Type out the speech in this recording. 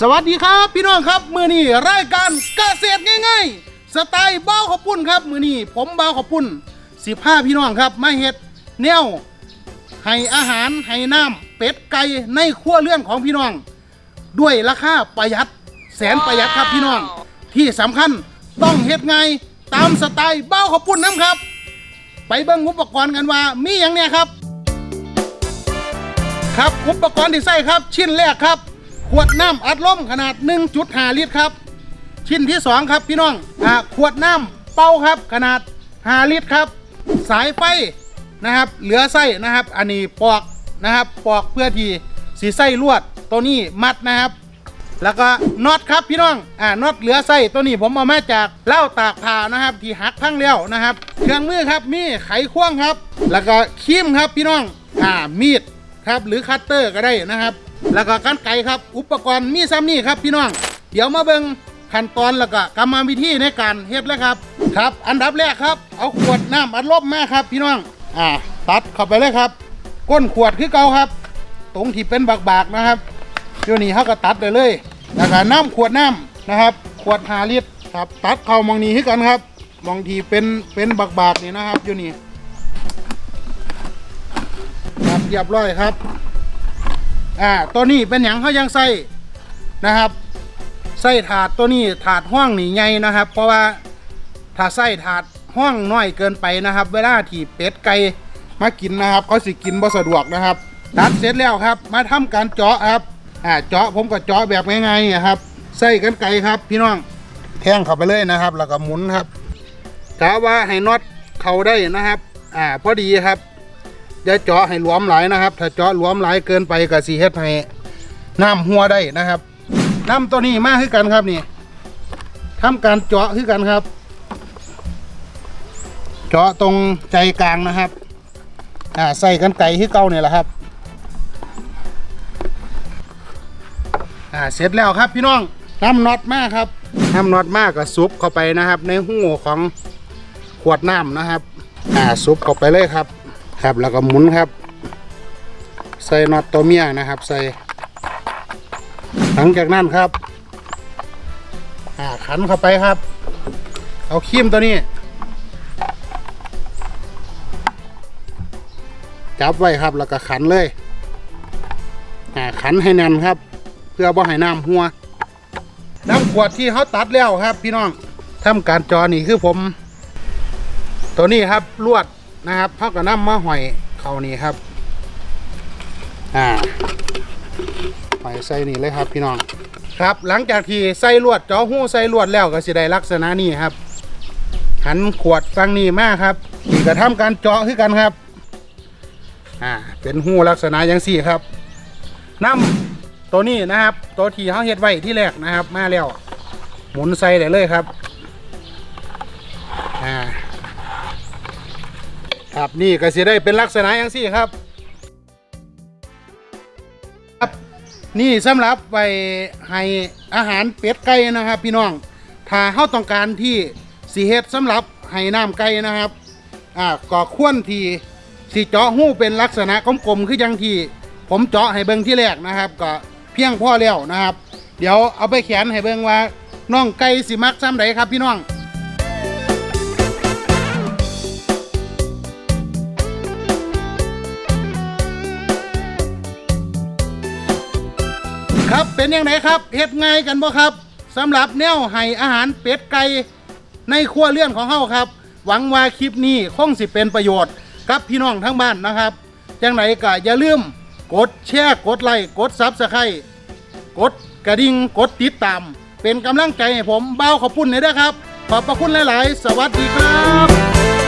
สวัสดีครับพี่น้องครับมือนี้รายการเกษตรง่ายๆ สไตล์เบ้าขอบปุ่นครับ มือนี้ผมเบ้าขอบปุ่นสิบห้าพี่น้องครับมาเฮ็ดแนวให้อาหารให้น้ำเป็ดไก่ในครัวเรือนของพี่น้อง ด้วยราคาประหยัดแสนประหยัดครับพี่น้อง ที่สำคัญต้องเฮ็ดไงตามสไตล์เบ้าขอบปุ่นน้ำครับ ไปเบิ่งอุปกรณ์กันว่ามีอย่างเนี้ยครับ ครับอุปกรณ์ที่ใส่ครับชิ้นแรกครับ ขวดน้ำอัดลมขนาด 1.5 ลิตรครับ ชิ้นที่ 2 ครับพี่น้องอ่าขวดน้ำเป้าครับขนาด 5 ลิตรครับ สายไฟนะครับ เหลือไส้นะครับ อันนี้ปอกนะครับปอกเพื่อที่สีไส้ลวดตัวนี้มัดนะครับ แล้วก็น็อตครับพี่น้องอ่าน็อตเหลือไส้ตัวนี้ผมเอามาจากเหล้าตากผ้านะครับ ที่หักพังแล้วนะครับ เครื่องมือครับมีไขควงครับ แล้วก็คีมครับพี่น้องอ่ามีด ครับหรือคัตเตอร์ก็ได้นะครับ แล้วก็กันไกรครับ อุปกรณ์มีซ้ำนี่ครับพี่น้อง เดี๋ยวมาเบิ่งขั้นตอนแล้วก็กรรมวิธีในการเฮ็ดเลยครับครับ อันดับแรกครับเอาขวดน้ำอัดลมมาครับ พี่น้องอ่าตัดเข้าไปเลยครับ ก้นขวดคือเก่าครับ ตรงที่เป็นบากๆนะครับเดี๋ยวนี้เขาก็ตัดไปเลยแล้วก็น้ำขวดน้ำนะครับ ขวดหาลิตรครับ ตัดเข้ามองนี้ให้กันครับมองที่เป็นเป็นบากๆนี่นะครับอยู่นี่ ครับเรียบร้อยครับ อ่าตัวนี้เป็นอย่างเขายังใส่นะครับใส่ถาดตัวนี้ถาดห้องนี่ใหญ่นะครับ เพราะว่าถ้าใส่ถาดห้องน้อยเกินไปนะครับ เวลาที่เป็ดไก่มากินนะครับเขาสิกินบ่สะดวกนะครับตัดเสร็จแล้วครับ มาทำการเจาะครับอ่าเจาะผมก็เจาะแบบง่ายๆนะครับใส่กันไก่ครับ พี่น้องแทงเข้าไปเลยนะครับ แล้วก็หมุนครับกะว่าให้น็อตเข้าได้นะครับ อ่าพอดีครับ อย่าเจาะให้หลวมหลายนะครับ ถ้าเจาะหลวมหลายเกินไปก็สีเฮ็ดให้น้ำหัวได้นะครับ น้ำตัวนี้มากขึ้นกันครับนี่ทำการเจาะขึ้นกันครับ เจาะตรงใจกลางนะครับ อ่าใส่กันไก่ที่เก่าเนี่ยแหละครับอ่าเสร็จแล้วครับพี่น้องน้ำน็อตมากครับน้ำน็อตมากก็ซุปเข้าไปนะครับ ในหูของขวดน้ำนะครับ อ่าซุปเข้าไปเลยครับ ครับแล้วก็หมุนครับ ใส่น็อตตัวเมียนะครับ ใส่ หลังจากนั้นครับขันเข้าไปครับ เอาคีมตัวนี้ จับไว้ครับแล้วก็ขันเลยขันให้แน่นครับ เพื่อบ่ให้น้ำหัว น้ำขวดที่เขาตัดแล้วครับ พี่น้องทำการจอนี่คือผม ตัวนี้ครับลวด นะครับเขาก็นำมาหอยเขานี่ครับ อ่าหอยใส่นี่เลยครับพี่น้อง ครับ หลังจากที่ใส่ลวดเจอหู้ใส่ลวดแล้วก็สิได้ลักษณะนี้ครับ หันขวดฟังนี่มากครับนี่ก็ทำการเจาะคือกันครับ อ่า เป็นหูลักษณะอย่างสี่ครับน้ำตัวนี้นะครับ ตัวที่เขาเฮ็ดไว้ที่แรกนะครับ มาแล้ว หมุนใส่ได้เลยครับ อ่า ครับนี่ก็สิได้เป็นลักษณะอย่างสี่ครับ ครับ นี่สำหรับไปให้อาหารเป็ดไก่นะครับ พี่น้อง ถ้าเฮาต้องการที่สีเฮ็ดสำหรับให้น้ำไก่นะครับ อ่าก็ควรที่สีเจาะหู้เป็นลักษณะกลมๆคืออย่างที่ผมเจาะให้เบิ่งที่แรกนะครับ ก็เพียงพอแล้วนะครับ เดี๋ยวเอาไปแขวนให้เบิ่งว่าน้องไก่สิมักซ้ำใดครับพี่น้อง เป็นยังไงครับเฮ็ดง่ายกันบ่ครับสำหรับแนวให้อาหารเป็ดไก่ในครัวเรือนของเฮาครับ หวังว่าคลิปนี้คงสิเป็นประโยชน์กับพี่น้องทั้งบ้านนะครับจังไหนก็อย่าลืมกดแชร์กดไลค์กดซับสไครต์กดกระดิ่งกดติดตาม เป็นกำลังใจให้ผมเบ้าขอบคุณเลยนะครับ ขอบพระคุณหลาย ๆ สวัสดีครับ